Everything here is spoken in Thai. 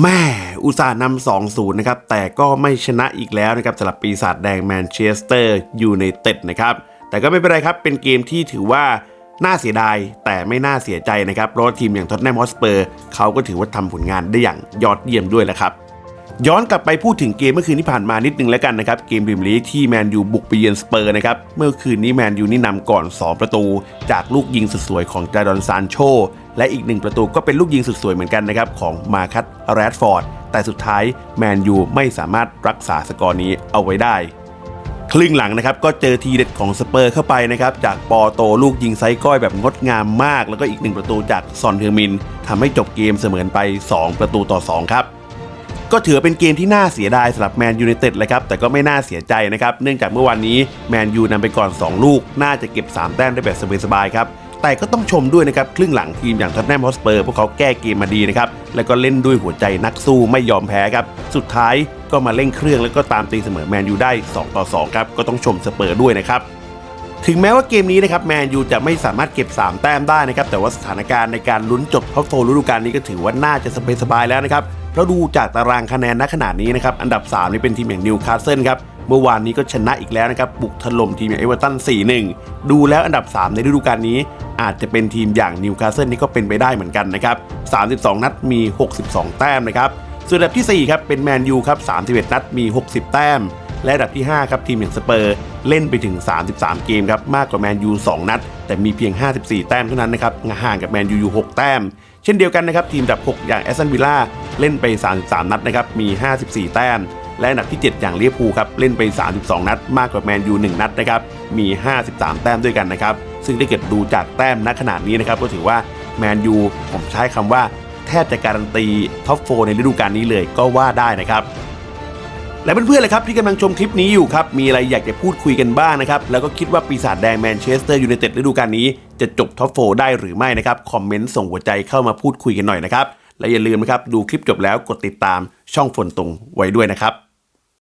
แม่อุตส่าห์นำ2-0นะครับ แต่ก็ไม่ชนะอีกแล้วนะครับสำหรับปีศาจแดงแมนเชสเตอร์ยูไนเต็ดนะครับ แต่ก็ไม่เป็นไรครับ เป็นเกมที่ถือว่าน่าเสียดาย แต่ไม่น่าเสียใจนะครับเพราะทีมอย่างท็อตแนมฮอสเปอร์เขาก็ถือว่าทำผลงานได้อย่างยอดเยี่ยมด้วยแหละครับ ย้อนกลับไปพูดถึงเกมเมื่อคืนที่ผ่านมานิดนึงแล้วกันนะครับ เกมพรีเมียร์ลีกที่แมนยูบุกไปเยือนสเปอร์นะครับ เมื่อคืนนี้แมนยูนี่นำก่อน 2 ประตู จากลูกยิงสุดสวยของจาดอนซานโช และอีกหนึ่งประตูก็เป็นลูกยิงสุดสวยเหมือนกันนะครับ ของมาคัตแรดฟอร์ด แต่สุดท้ายแมนยูไม่สามารถรักษาสกอร์นี้เอาไว้ได้ครึ่งหลังนะครับก็เจอทีเด็ดของสเปอร์เข้าไปนะครับจากปอโตลูกยิงไซส์ก้อยแบบงดงามมาก แล้วก็อีกหนึ่งประตูจากซอนเทอร์มินทำให้จบเกมเสมอนไป 2 ประตูต่อ 2 ครับ ก็ถือเป็นเกมที่น่าเสียดายสำหรับแมนยูไนเต็ดเลยครับแต่ก็ไม่น่าเสียใจนะครับเนื่องจากเมื่อวานนี้แมนยูนำไปก่อน 2 ลูก น่าจะเก็บ 3 แต้มได้แบบสบายๆครับแต่ก็ต้องชมด้วยนะครับครึ่งหลังทีมอย่างท็อตแนมฮอสเปอร์พวกเขาแก้เกมมาดีนะครับแล้วก็เล่นด้วยหัวใจนักสู้ไม่ยอมแพ้ครับสุดท้ายก็มาเร่งเครื่องแล้วก็ตามตีเสมอแมนยูได้ 2 ต่อ 2 ครับ ก็ต้องชมสเปอร์ด้วยนะครับ ถึงแม้ว่าเกมนี้นะครับแมนยูจะไม่สามารถเก็บ 3 แต้มได้นะครับ แต่ว่าสถานการณ์ในการลุ้นจบท็อปโฟฤดูกาลนี้ก็ถือว่าน่าจะสบายๆแล้วนะครับ เพราะดูจากตารางคะแนนณขณะนี้นะครับ อันดับ 3 นี่เป็นทีมอย่างนิวคาสเซิลครับ เมื่อวานนี้ก็ชนะอีกแล้วนะครับ บุกถล่มทีมอย่างเอเวอร์ตัน 4-1 ดูแล้วอันดับ 3 ในฤดูกาลนี้ อาจจะเป็นทีมอย่างนิวคาสเซิลนี่ก็เป็นไปได้เหมือนกันนะครับ 32 นัดมี 62 แต้มนะครับ ส่วนอันดับที่ 4 ครับ เป็นแมนยูครับ 31 นัดมี 60 แต้ม และอันดับที่ 5 ครับ ทีมอย่างสเปอร์เล่นไปถึง 33 เกมครับ มากกว่าแมนยู 2 นัด แต่มีเพียง 54 แต้มเท่านั้นนะครับ ห่างกับแมนยูอยู่ 6 แต้ม เช่นเดียวกันนะครับ ทีมดับ 6 อย่างแอสตันวิลล่า เล่นไป 33 นัดนะครับ มี 54 แต้ม และอันดับที่ 7 อย่างเลียพูครับ เล่นไป 32 นัด มากกว่าแมนยู1นัดนะครับ มี 53 แต้มด้วยกันนะครับ ซึ่งถ้าเกิดดูจากแต้มณขนาดนี้นะครับ ก็ถือว่าแมนยูผมใช้คำว่าแทบจะการันตีท็อปโฟในฤดูกาลนี้เลยก็ว่าได้นะครับและเพื่อนๆเลยครับที่กำลังชมคลิปนี้อยู่ครับ มีอะไรอยากจะพูดคุยกันบ้างนะครับ แล้วก็คิดว่าปีศาจแดงแมนเชสเตอร์ยูไนเต็ดฤดูกาลนี้ จะจบท็อปโฟได้หรือไม่นะครับ คอมเมนต์ส่งหัวใจเข้ามาพูดคุยกันหน่อยนะครับ และอย่าลืมนะครับดูคลิปจบแล้วกดติดตามช่องฝนตรงไว้ด้วยนะครับ